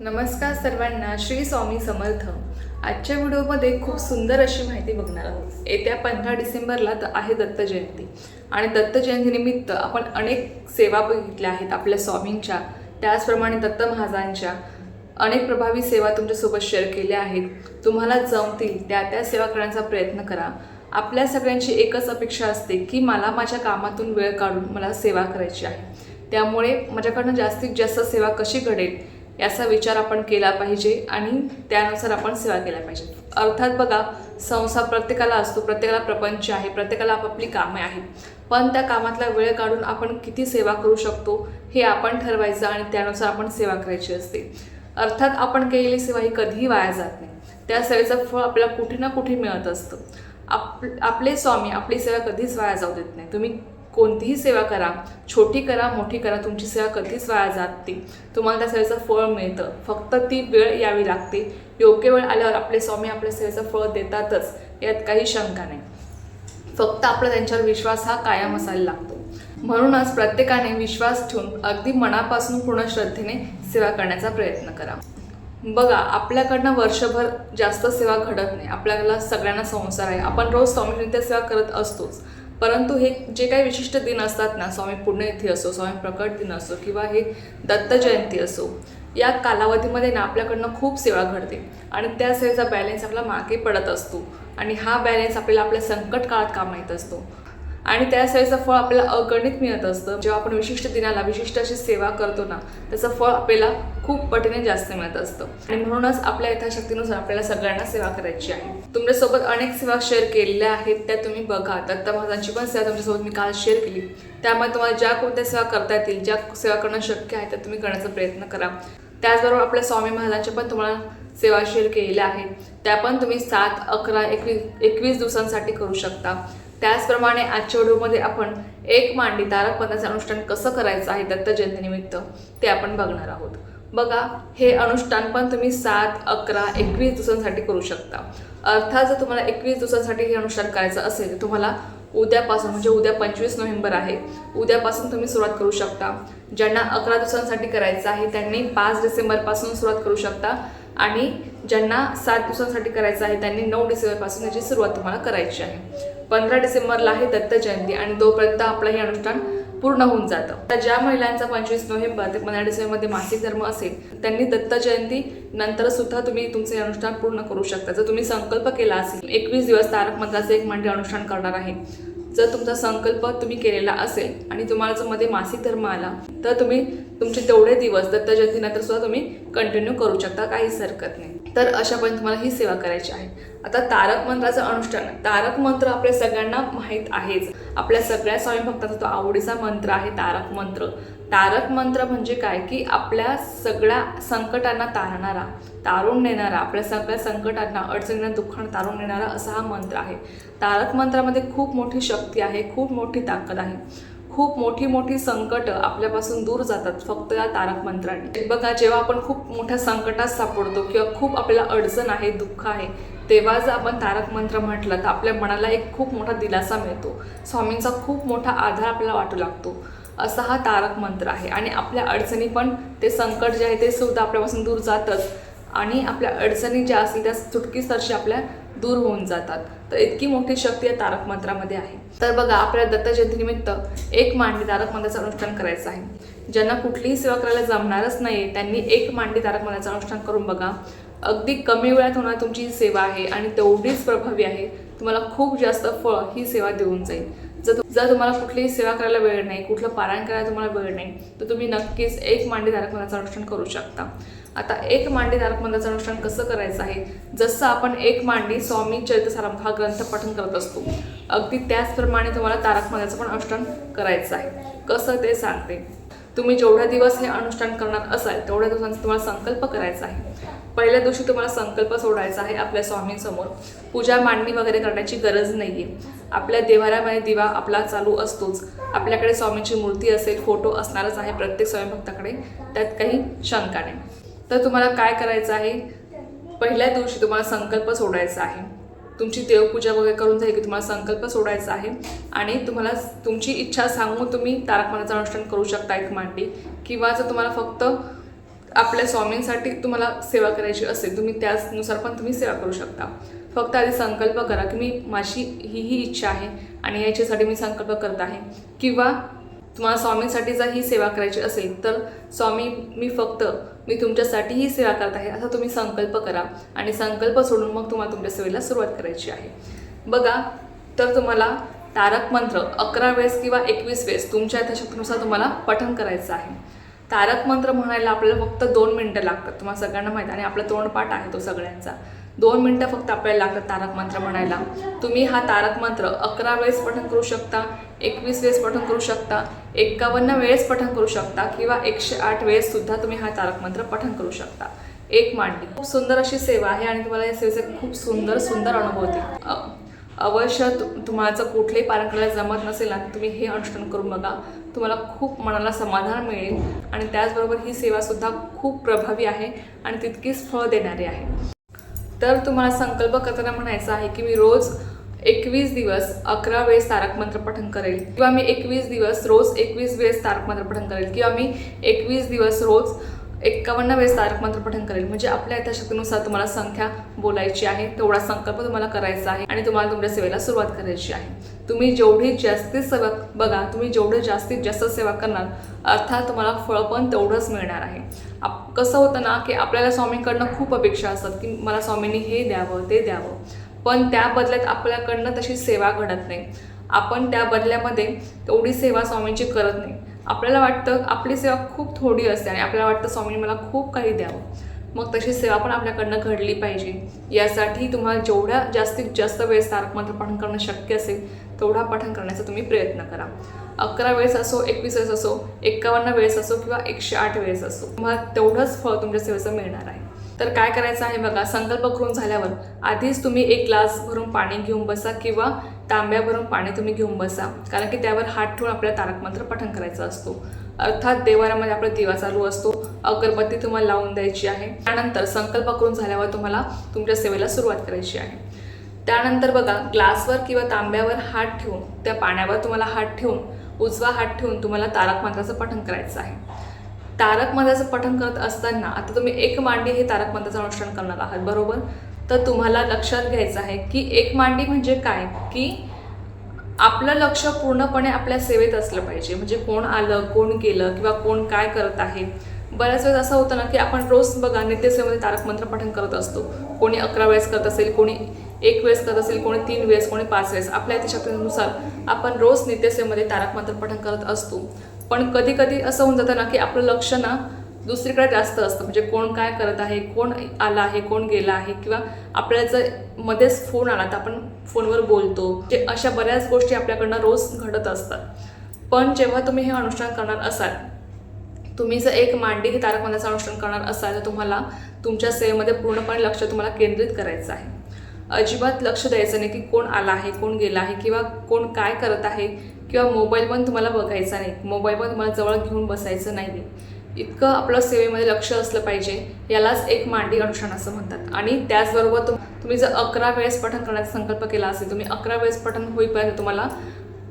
नमस्कार सर्वांना श्री स्वामी समर्थ. आजच्या व्हिडिओमध्ये खूप सुंदर अशी माहिती बघणार आहोत. येत्या पंधरा डिसेंबरला तर आहे दत्त जयंती. आणि दत्त जयंतीनिमित्त आपण अनेक सेवा बघितल्या आहेत आपल्या स्वामींच्या त्याचप्रमाणे दत्त महाजांच्या अनेक प्रभावी सेवा तुमच्यासोबत शेअर केल्या आहेत. तुम्हाला जमतील त्या त्या सेवा करण्याचा प्रयत्न करा. आपल्या सगळ्यांची एकच अपेक्षा असते की मला माझ्या कामातून वेळ काढून मला सेवा करायची आहे. त्यामुळे माझ्याकडनं जास्तीत जास्त सेवा कशी घडेल याचा विचार आपण केला पाहिजे आणि त्यानुसार आपण सेवा केल्या पाहिजे. अर्थात बघा संसार प्रत्येकाला असतो प्रत्येकाला प्रपंच आहे प्रत्येकाला आपापली कामे आहेत. पण त्या कामातला वेळ काढून आपण किती सेवा करू शकतो हे आपण ठरवायचं आणि त्यानुसार आपण सेवा करायची असते. अर्थात आपण केलेली सेवा ही कधीही वाया जात नाही. त्या सेवेचं फळ आपल्याला कुठे ना कुठे मिळत असतं. आप आपले स्वामी आपली सेवा कधीच वाया जाऊ देत नाही. तुम्ही कोणतीही सेवा करा. छोटी करा मोठी करा तुमची सेवा कधीच वाया जात नाही. तुम्हाला त्या सेवेचं फळ मिळतं. फक्त ती वेळ यावी लागते. योग्य वेळ आल्यावर आपले स्वामी आपल्या सेवेचं फळ देतातच यात काही शंका नाही. फक्त आपला त्यांच्यावर विश्वास हा कायम असायला लागतो. म्हणूनच प्रत्येकाने विश्वास ठेवून अगदी मनापासून पूर्ण श्रद्धेने सेवा करण्याचा प्रयत्न करा. बघा आपल्याकडनं वर्षभर जास्त सेवा घडत नाही. आपल्याला सगळ्यांना संसार आहे. आपण रोज स्वामीनित्य सेवा करत असतोच. परंतु हे जे काही विशिष्ट दिन असतात ना स्वामी पुण्यतिथी असो स्वामी प्रकट दिन असो किंवा हे दत्त जयंती असो या कालावधीमध्ये ना आपल्याकडनं खूप सेवा घडते. आणि त्या सेवेचा बॅलन्स आपला मागे पडत असतो. आणि हा बॅलन्स आपल्याला आपल्या संकट काळात कामा येत असतो? आणि त्या सेवेचं फळ आपल्याला अगणित मिळत असतं. जेव्हा आपण विशिष्ट दिनाला विशिष्ट अशी सेवा करतो ना त्याचं फळ आपल्याला खूप पटीने जास्त मिळत असतं. आणि म्हणूनच आपल्या यथाशक्तीनुसार आपल्याला सगळ्यांना सेवा करायची आहे. तुमच्यासोबत अनेक सेवा शेअर केलेल्या आहेत त्या तुम्ही बघा. दत्त महाराजांची पण सेवा तुमच्यासोबत मी काल शेअर केली. त्यामुळे तुम्हाला ज्या कोणत्या सेवा करता येतील ज्या सेवा करणं शक्य आहे त्या तुम्ही करण्याचा प्रयत्न करा. त्याचबरोबर आपल्या स्वामी महाराजांच्या पण तुम्हाला सेवा शेअर केलेल्या आहेत. त्या पण तुम्ही सात अकरा एकवीस एकवीस दिवसांसाठी करू शकता. त्याचप्रमाणे आजच्या व्हिडिओमध्ये आपण एक मांडी तारक पंथाचं अनुष्ठान कसं करायचं आहे दत्त जयंतीनिमित्त ते आपण बघणार आहोत. बघा हे अनुष्ठान पण तुम्ही सात अकरा एकवीस दिवसांसाठी करू शकता. अर्थात जर तुम्हाला एकवीस दिवसांसाठी हे अनुष्ठान करायचं असेल तर तुम्हाला उद्यापासून म्हणजे उद्या पंचवीस नोव्हेंबर आहे उद्यापासून तुम्ही सुरुवात करू शकता. ज्यांना अकरा दिवसांसाठी करायचं आहे त्यांनी पाच डिसेंबरपासून सुरुवात करू शकता. आणि ज्यांना सात दिवसांसाठी करायचं आहे त्यांनी नऊ डिसेंबरपासून याची सुरुवात तुम्हाला करायची आहे. पंधरा डिसेंबरला आहे दत्त जयंती आणि तोपर्यंत आपलं हे अनुष्ठान पूर्ण होऊन जातं. तर ज्या महिलांचा पंचवीस नोव्हेंबर ते पंधरा डिसेंबरमध्ये मासिक धर्म असेल त्यांनी दत्त जयंती नंतर सुद्धा तुम्ही तुमचे अनुष्ठान पूर्ण करू शकता. जर तुम्ही संकल्प केला असेल एकवीस दिवस तारक मंत्राचे एक मांडे अनुष्ठान करणार आहे. जर तुमचा संकल्प तुम्ही केलेला असेल आणि तुम्हाला जर मध्ये मासिक धर्म आला तर तुम्ही तुमचे तेवढे दिवस दत्त जयंतीनंतर सुद्धा तुम्ही कंटिन्यू करू शकता काहीच हरकत नाही. तर अशा पण तुम्हाला ही सेवा करायची आहे. आता तारक मंत्राचं अनुष्ठान तारक मंत्र आपल्या सगळ्यांना माहीत आहेच. आपल्या सगळ्या स्वामी भक्तांचा तो आवडीचा मंत्र आहे तारक मंत्र. तारक मंत्र म्हणजे काय? की आपल्या सगळ्या संकटांना तारणारा तारून नेणारा आपल्या सगळ्या संकटांना अडचणींना दुःखांना तारून नेणारा असा हा मंत्र आहे. तारक मंत्रामध्ये खूप मोठी शक्ती आहे खूप मोठी ताकद आहे. खूप मोठी मोठी संकट आपल्यापासून दूर जातात फक्त या तारक मंत्राने. बघा जेव्हा आपण खूप मोठ्या संकटात सापडतो किंवा खूप आपल्याला अडचण आहे दुःख आहे तेव्हा जर आपण तारक मंत्र म्हटलं तर आपल्या मनाला एक खूप मोठा दिलासा मिळतो. स्वामींचा खूप मोठा आधार आपल्याला वाटू लागतो. असा हा तारक मंत्र आहे. आणि आपल्या अडचणी पण ते संकट जे आहे ते सुद्धा आपल्यापासून दूर जातच आणि आपल्या अडचणी ज्या असतील त्या चुटकीसरशी आपल्या दूर होऊन जातात. तर इतकी मोठी शक्ती या तारक मंत्रामध्ये आहे. तर बघा आपल्या दत्त जयंतीनिमित्त एक मांडी तारक मंत्राचं अनुष्ठान करायचं आहे. ज्यांना कुठलीही सेवा करायला जमणारच नाही त्यांनी एक मांडी तारक मंत्राचं अनुष्ठान करून बघा. अगदी कमी वेळात होणार तुमची सेवा आहे आणि तेवढीच प्रभावी आहे. तुम्हाला खूप जास्त फळ ही सेवा देऊन जाईल. जर जर तुम्हाला कुठलीही सेवा करायला वेळ नाही कुठलं पारायण करायला तुम्हाला वेळ नाही तर तुम्ही नक्कीच एक मांडी धारक मंत्राचं अनुष्ठान करू शकता. आता एक मांडी धारक मंत्राचं अनुष्ठान कसं करायचं आहे? जसं आपण एक मांडी स्वामी चरित्रसारंभ हा ग्रंथ पठन करत असतो अगदी त्याचप्रमाणे तुम्हाला तारक मंत्राचं पण अनुष्ठान करायचं आहे. कसं ते सांगते. तुम्ही जेवढ्या दिवस हे अनुष्ठान करणार असाल तेवढ्या दिवसांचा तुम्हाला संकल्प करायचा आहे. पहिल्या दिवशी तुम्हाला संकल्प सोडायचा आहे आपल्या स्वामींसमोर. पूजा मांडणी वगैरे करण्याची गरज नाही आहे आपल्या देवाऱ्यामध्ये दिवा आपला चालू असतोच. आपल्याकडे स्वामींची मूर्ती असेल फोटो असणारच आहे प्रत्येक स्वयंभक्ताकडे त्यात काही शंका नाही. तर तुम्हाला काय करायचं आहे? पहिल्या दिवशी तुम्हाला संकल्प सोडायचा आहे. तुमची देवपूजा वगैरे करून झाली की तुम्हाला संकल्प सोडायचा आहे. आणि तुम्हाला तुमची इच्छा सांगून तुम्ही तारक मंत्राचं अनुष्ठान करू शकता एक मांडी. किंवा जर तुम्हाला फक्त आपल्या स्वामींसाठी तुम्हाला सेवा करायची असेल तुम्ही त्याचनुसार पण तुम्ही सेवा करू शकता. फक्त आधी संकल्प करा की मी माझी ही ही इच्छा आहे आणि याच्यासाठी मी संकल्प करत आहे. किंवा तुम्हाला स्वामींसाठी जर ही सेवा करायची असेल तर स्वामी मी फक्त मी तुमच्यासाठी ही सेवा करत आहे असा तुम्ही संकल्प करा आणि संकल्प सोडून मग तुम्हाला तुमच्या सेवेला सुरुवात करायची आहे. बघा तर तुम्हाला तारक मंत्र अकरा वेळेस किंवा एकवीस वेळेस तुमच्या यथाशक्तीनुसार तुम्हाला पठण करायचं आहे. तारक मंत्र म्हणायला आपल्याला फक्त दोन मिनटं लागतात. तुम्हाला सगळ्यांना माहीत आहे. आणि आपला तोंडपाठ आहे तो सगळ्यांचा. दोन मिनटं फक्त आपल्याला लागतात तारक मंत्र म्हणायला. तुम्ही हा तारक मंत्र अकरा वेळेस पठण करू शकता एकवीस वेळेस पठण करू शकता एकावन्न वेळेस पठण करू शकता किंवा एकशे आठ वेळेस सुद्धा तुम्ही हा तारक मंत्र पठण करू शकता. एक मांडी खूप सुंदर अशी सेवा आहे आणि तुम्हाला या सेवेचे खूप सुंदर सुंदर अनुभव होतील. अवश्य तु तुम्हाला जर कुठलेही पारण करायला जमत नसेल ना तुम्ही हे अनुष्ठान करून बघा. तुम्हाला खूप मनाला समाधान मिळेल. आणि त्याचबरोबर ही सेवासुद्धा खूप प्रभावी आहे आणि तितकीच फळ देणारी आहे. तर तुम्हाला संकल्प करताना म्हणायचं आहे की मी रोज एकवीस दिवस अकरा वेळेस तारक मंत्र पठण करेल. किंवा मी एकवीस दिवस रोज एकवीस वेळेस तारक मंत्र पठण करेल. किंवा मी एकवीस दिवस रोज एक्कावन्न वेळेस तारक मंत्र पठण करेल. म्हणजे आपल्या यथाशक्तीनुसार तुम्हाला संख्या बोलायची आहे तेवढा संकल्प तुम्हाला करायचा आहे आणि तुम्हाला तुमच्या सेवेला सुरुवात करायची आहे. तुम्ही जेवढी जास्तीत सेवा बघा तुम्ही जेवढं जास्तीत जास्त सेवा करणार अर्थात तुम्हाला फळ पण तेवढंच मिळणार आहे. आप कसं होतं ना की आपल्याला स्वामींकडनं खूप अपेक्षा असतात की मला स्वामींनी हे द्यावं ते द्यावं. पण त्या बदल्यात आपल्याकडनं तशी सेवा घडत नाही. आपण त्या बदल्यामध्ये तेवढी सेवा स्वामींची करत नाही. आपल्याला वाटतं आपली सेवा खूप थोडी असते आणि आपल्याला वाटतं स्वामींनी मला खूप काही द्यावं. मग तशी सेवा पण आपल्याकडनं घडली पाहिजे. यासाठी तुम्हाला जेवढ्या जास्तीत जास्त वेळेस तारक मंत्र पठण करणं शक्य असेल तेवढा पठण करण्याचा तुम्ही प्रयत्न करा. अकरा वेळेस असो एकवीस वेळेस असो एक्कावन्न वेळेस असो किंवा एकशे आठ वेळेस असो तुम्हाला तेवढंच फळ तुमच्या सेवेचं मिळणार आहे. तर काय करायचं आहे बघा संकल्प करून झाल्यावर आधीच तुम्ही एक ग्लास भरून पाणी घेऊन बसा किंवा तांब्या भरून पाणी तुम्ही घेऊन बसा. कारण की त्यावर हात ठेवून आपल्याला तारकमंत्र पठण करायचा असतो. अर्थात देवारामध्ये आपला दिवा चालू असतो. अगरबत्ती तुम्हाला लावून द्यायची आहे. त्यानंतर संकल्प करून झाल्यावर तुम्हाला तुमच्या सेवेला सुरुवात करायची आहे. त्यानंतर बघा ग्लासवर किंवा तांब्यावर हात ठेवून त्या पाण्यावर तुम्हाला हात ठेवून उजवा हात ठेवून तुम्हाला तारक मंत्राचं पठण करायचं आहे. तारक मंदाचं पठण करत असताना आता तुम्ही एक मांडी हे तारक मंदाचं अनुष्ठान करणार आहात बरोबर? तर तुम्हाला लक्षात घ्यायचं आहे की एक मांडी म्हणजे काय? की आपलं लक्ष पूर्णपणे आपल्या सेवेत असलं पाहिजे. म्हणजे कोण आलं कोण गेलं किंवा कोण काय करत आहे. बऱ्याच वेळेस असं होतं ना की आपण रोज बघा नित्यसेवेमध्ये तारक मंत्र पठण करत असतो. कोणी अकरा वेळेस करत असेल कोणी एक वेळेस करत असेल कोणी तीन वेळेस कोणी पाच वेळेस. आपल्या शक्तीनुसार आपण रोज नित्यसेवेमध्ये तारक मंत्र पठण करत असतो. पण कधी कधी असं होऊन जातं ना की आपलं लक्ष ना दुसरीकडे जास्त असतं. म्हणजे कोण काय करत आहे कोण आला आहे कोण गेला आहे किंवा आपल्याला जर मध्येच फोन आला तर आपण फोनवर बोलतो. जे अशा बऱ्याच गोष्टी आपल्याकडनं रोज घडत असतात. पण जेव्हा तुम्ही हे अनुष्ठान करणार असाल तुम्ही जर एक मांडी हे तारक अनुष्ठान करणार असाल तर तुम्हाला तुमच्या सेवेमध्ये पूर्णपणे लक्ष तुम्हाला केंद्रित करायचं आहे. अजिबात लक्ष द्यायचं नाही की कोण आला आहे कोण गेला आहे किंवा कोण काय करत आहे किंवा मोबाईल पण तुम्हाला बघायचा नाही. मोबाईल पण तुम्हाला जवळ घेऊन बसायचं नाही इतकं आपलं सेवेमध्ये लक्ष असलं पाहिजे यालाच एक मांडी अनुष्ठान असं म्हणतात. आणि त्याचबरोबर तुम तुम्ही जर अकरा वेळेस पठण करण्याचा संकल्प केला असेल तुम्ही अकरा वेळेस पठण होईपर्यंत तुम्हाला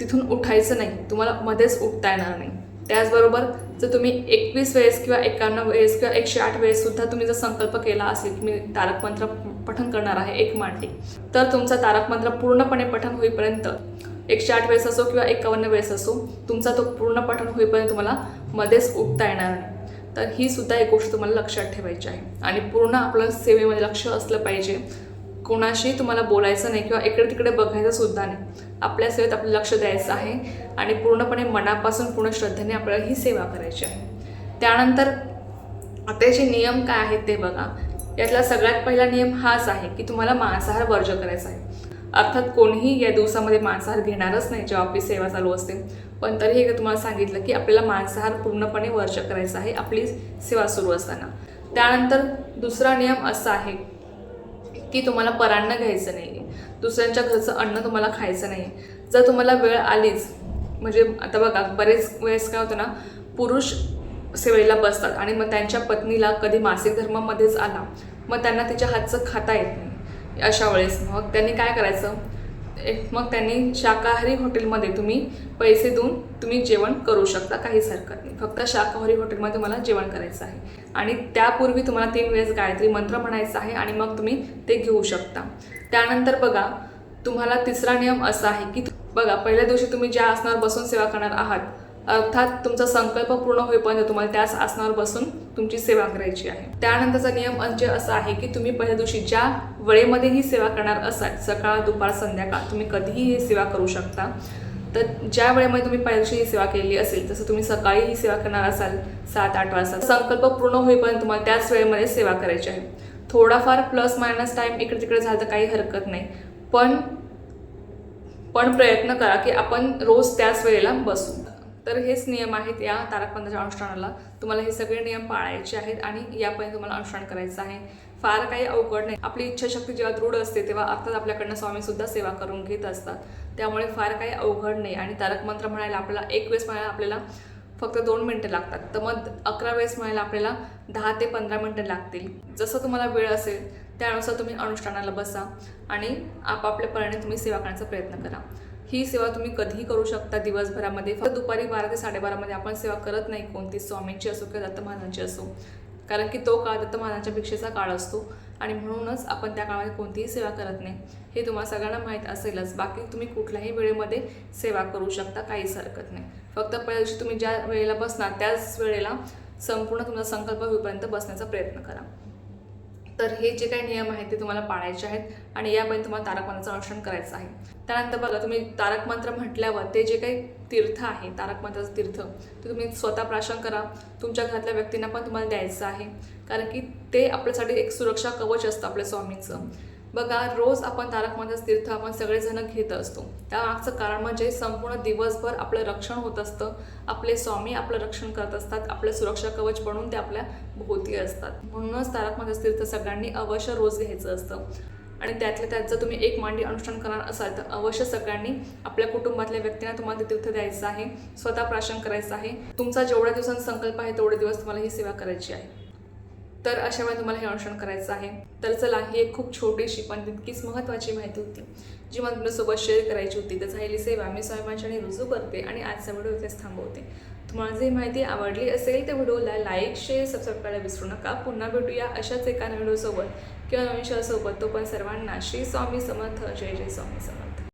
तिथून उठायचं नाही. तुम्हाला मध्येच उठता येणार नाही. त्याचबरोबर जर तुम्ही एकवीस वेळेस किंवा एकावन्न वेळेस किंवा एकशे आठ वेळेससुद्धा तुम्ही जर संकल्प केला असेल की मी तारक मंत्र पठण करणार आहे एक मांडी तर तुमचा तारक मंत्र पूर्णपणे पठण होईपर्यंत एकशे आठ वेळेस असो किंवा एकावन्न वेळेस असो तुमचा तो पूर्ण पठण होईपर्यंत तुम्हाला मध्येच उठता येणार नाही. तर ही सुद्धा एक गोष्ट तुम्हाला लक्षात ठेवायची आहे. आणि पूर्ण आपलं सेवेमध्ये लक्ष असलं पाहिजे. कोणाशी तुम्हाला बोलायचं नाही किंवा इकडे तिकडे बघायचं सुद्धा नाही. आपल्या सेवेत आपलं लक्ष द्यायचं आहे आणि पूर्णपणे मनापासून पूर्ण श्रद्धेने आपल्याला ही सेवा करायची आहे. त्यानंतर आता नियम काय आहेत ते बघा. यातला सगळ्यात पहिला नियम हाच आहे की तुम्हाला मांसाहार वर्ज करायचा आहे. अर्थात कोणीही या दिवसामध्ये मांसाहार घेणारच नाही जेव्हा आपली सेवा चालू असते. पण तरीही एकदा तुम्हाला सांगितलं की आपल्याला मांसाहार पूर्णपणे वर्ष करायचा आहे आपली सेवा सुरू असताना. त्यानंतर दुसरा नियम असा आहे की तुम्हाला परान्न घ्यायचं नाही दुसऱ्यांच्या घरचं अन्न तुम्हाला खायचं नाही जर तुम्हाला वेळ आलीच म्हणजे आता बघा बरेच वेळेस काय होतं ना पुरुष सेवेला बसतात आणि मग त्यांच्या पत्नीला कधी मासिक धर्मामध्येच आला मग त्यांना तिच्या हातचं खाता येत नाही. अशा वेळेस. मग त्यांनी काय करायचं? एक मग त्यांनी शाकाहारी हॉटेलमध्ये तुम्ही पैसे देऊन तुम्ही जेवण करू शकता काहीच हरकत नाही. फक्त शाकाहारी हॉटेलमध्ये तुम्हाला जेवण करायचं आहे. आणि त्यापूर्वी तुम्हाला तीन वेळेस गायत्री मंत्र म्हणायचा आहे आणि मग तुम्ही ते घेऊ शकता. त्यानंतर बघा तुम्हाला तिसरा नियम असा आहे की बघा पहिल्या दिवशी तुम्ही ज्या आसनावर बसून सेवा करणार आहात अर्थात तुमचा संकल्प पूर्ण होईपर्यंत तुम्हाला त्याच आसनावर बसून तुमची सेवा करायची आहे. त्यानंतरचा नियम म्हणजे असा आहे की तुम्ही पहिल्या दिवशी ज्या वेळेमध्ये ही सेवा करणार असाल सकाळ दुपार संध्याकाळ तुम्ही कधीही ही सेवा करू शकता. तर ज्या वेळेमध्ये तुम्ही पहिल्या दिवशी ही सेवा केली असेल तसं तुम्ही सकाळी ही सेवा करणार असाल सात आठ वाजता संकल्प पूर्ण होईपर्यंत तुम्हाला त्याच वेळेमध्ये सेवा करायची आहे. थोडाफार प्लस मायनस टाईम इकडे तिकडे झालं तर काही हरकत नाही. पण पण प्रयत्न करा की आपण रोज त्याच वेळेला बसू. तर हेच नियम आहेत या तारकपंथाच्या अनुष्ठानाला. तुम्हाला हे सगळे नियम पाळायचे आहेत आणि यापर्यंत तुम्हाला अनुष्ठान करायचं आहे. फार काही अवघड नाही. आपली इच्छाशक्ती जेव्हा दृढ असते तेव्हा अर्थात आपल्याकडनं स्वामीसुद्धा सेवा करून घेत असतात. त्यामुळे फार काही अवघड नाही. आणि तारक मंत्र म्हणायला आपल्याला एक वेळेस म्हणायला आपल्याला फक्त दोन मिनटं लागतात. तर मग अकरा वेळेस म्हणायला आपल्याला दहा ते पंधरा मिनटं लागतील. जसं तुम्हाला वेळ असेल त्यानुसार तुम्ही अनुष्ठानाला बसा आणि आपापल्यापणाने तुम्ही सेवा करण्याचा प्रयत्न करा. ही सेवा तुम्ही कधीही करू शकता दिवसभरामध्ये. फक्त दुपारी बारा ते साडेबारामध्ये आपण सेवा करत नाही कोणती स्वामींची असो किंवा दत्त महाराजांची असो. कारण की तो काळ दत्त महाराजांच्या भिक्षेचा काळ असतो आणि म्हणूनच आपण त्या काळामध्ये कोणतीही सेवा करत नाही. हे तुम्हाला सगळ्यांना माहीत असेलच. बाकी तुम्ही कुठल्याही वेळेमध्ये सेवा करू शकता काहीच हरकत नाही. फक्त पहिल्या दिवशी तुम्ही ज्या वेळेला बसणार त्याच वेळेला संपूर्ण तुमचा संकल्प होईपर्यंत बसण्याचा प्रयत्न करा. तर हे जे काही नियम आहेत ते तुम्हाला पाळायचे आहेत आणि यामध्ये तुम्हाला तारक मंत्राचं अनुसरण करायचं आहे. त्यानंतर बघा तुम्ही तारक मंत्र म्हटल्यावर ते जे काही तीर्थ आहे तारक मंत्राचं तीर्थ ते तुम्ही स्वतः प्राशन करा. तुमच्या घरातल्या व्यक्तींना पण तुम्हाला द्यायचं आहे. कारण की ते आपल्यासाठी एक सुरक्षा कवच असतं आपल्या स्वामींचं. बघा रोज आपण तारक मंत्राचं तीर्थ आपण सगळेजण घेत असतो. त्यामागचं कारण म्हणजे संपूर्ण दिवसभर आपलं रक्षण होत असतं. आपले स्वामी आपलं रक्षण करत असतात. आपलं सुरक्षा कवच बनून ते आपल्या भोवती असतात. म्हणूनच तारक मंत्राचं तीर्थ सगळ्यांनी अवश्य रोज घ्यायचं असतं. आणि त्यातल्या त्यात जर तुम्ही एक मांडी अनुष्ठान करणार असाल तर अवश्य सगळ्यांनी आपल्या कुटुंबातल्या व्यक्तींना तुम्हाला ते तीर्थ द्यायचं आहे. स्वतः प्राशन करायचं आहे. तुमचा जेवढ्या दिवसांचा संकल्प आहे तेवढे दिवस तुम्हाला ही सेवा करायची आहे. तर अशा वेळी तुम्हाला हे अनुसरण करायचं आहे. तर चला ही एक खूप छोटीशी पण तितकीच महत्त्वाची माहिती होती जी मला तुमच्यासोबत शेअर करायची होती. तर झालेली सेवा मी स्वामींच्या रुजू करते आणि आजचा व्हिडिओ इथेच थांबवते. तुम्हाला जर माहिती आवडली असेल तर व्हिडिओला लाईक शेअर सबस्क्राईब करायला विसरू नका. पुन्हा भेटूया अशाच एका व्हिडिओसोबत किंवा नवीन शहरासोबत तो पण सर्वांना श्री स्वामी समर्थ. जय जय स्वामी समर्थ.